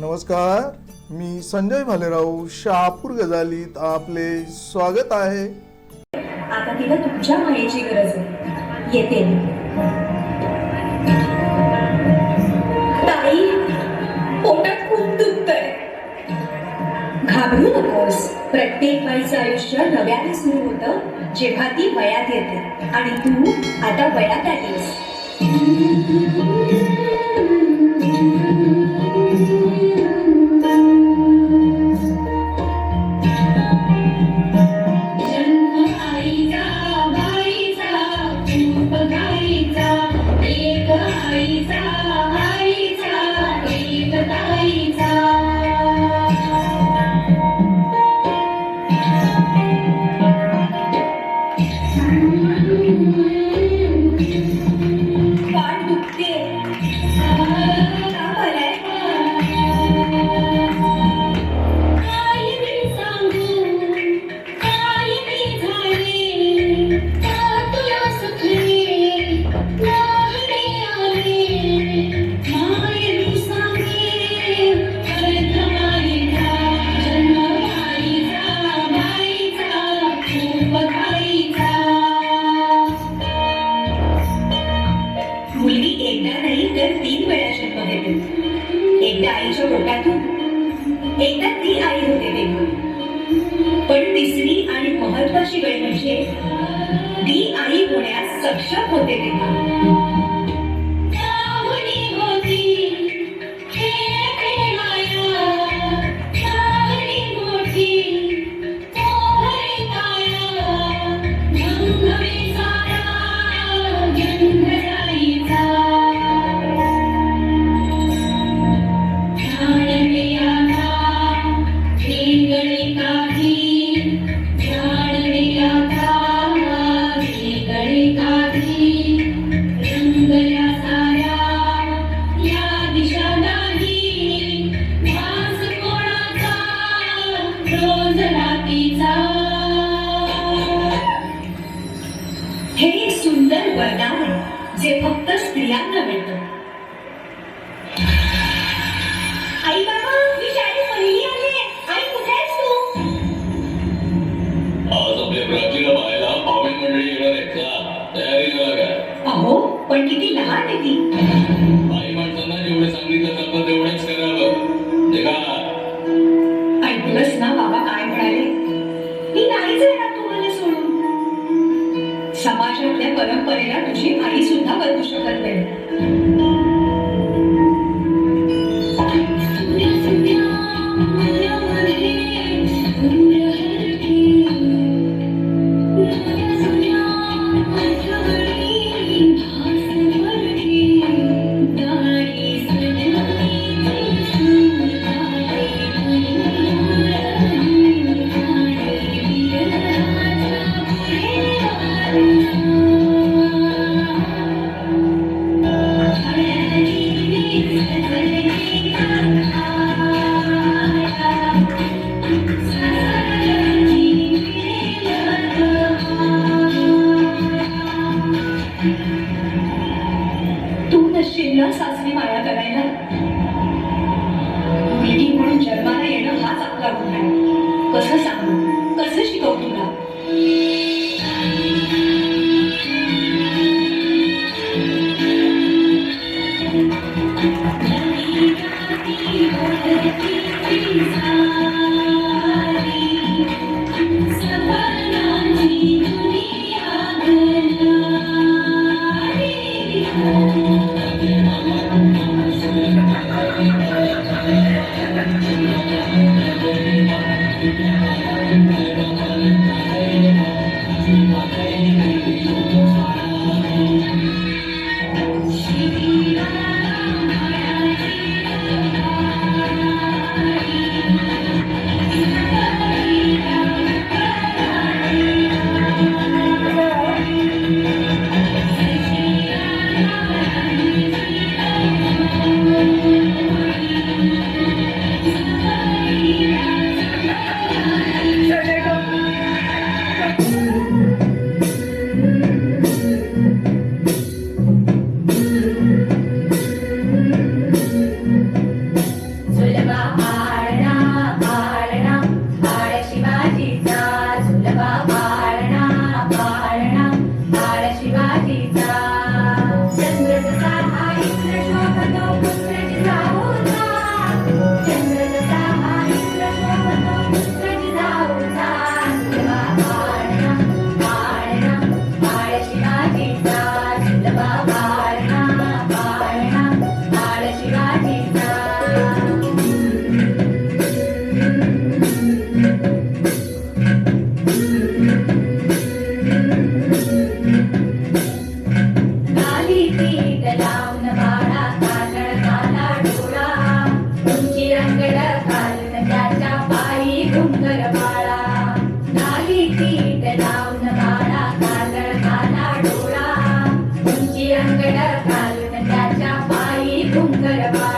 नमस्कार मी संजय भालेराव शहापूर गजालीत आपले स्वागत आहे. आता तिला तुमच्या मायेची गरज आहे. येते. ताई पोटात खूप दुखतंय. घाबरू नकोस. प्रत्येक बाईचं आयुष्य नव्याने सुरू होतं जेव्हा ती वयात येते. आणि तू आता वयात आलीस. Yeah. एकदा तीन वेळा जन्म देते एकदा आईच्या पोटातून एकदा ती आई होते तेव्हा पण तिसरी आणि महत्वाची वेळ म्हणजे ती आई होण्यास सक्षम होते तेव्हा. हे एक सुंदर वरदान आहे जे फक्त स्त्रियांना मिळतं. पण किती लहान आहे ती. बाई माणसांना जेवढे सांगितलं जातं तेवढेच करावं. निघा ऐकलंस ना बाबा काय म्हणाले? मी नाहीच येणार तुम्हाला सोडून. समाजातल्या परंपरेला तुझी आई सुद्धा बदलू शकत नाही. कसं सांगू? कसं शिकवू तुला? my Bye-bye.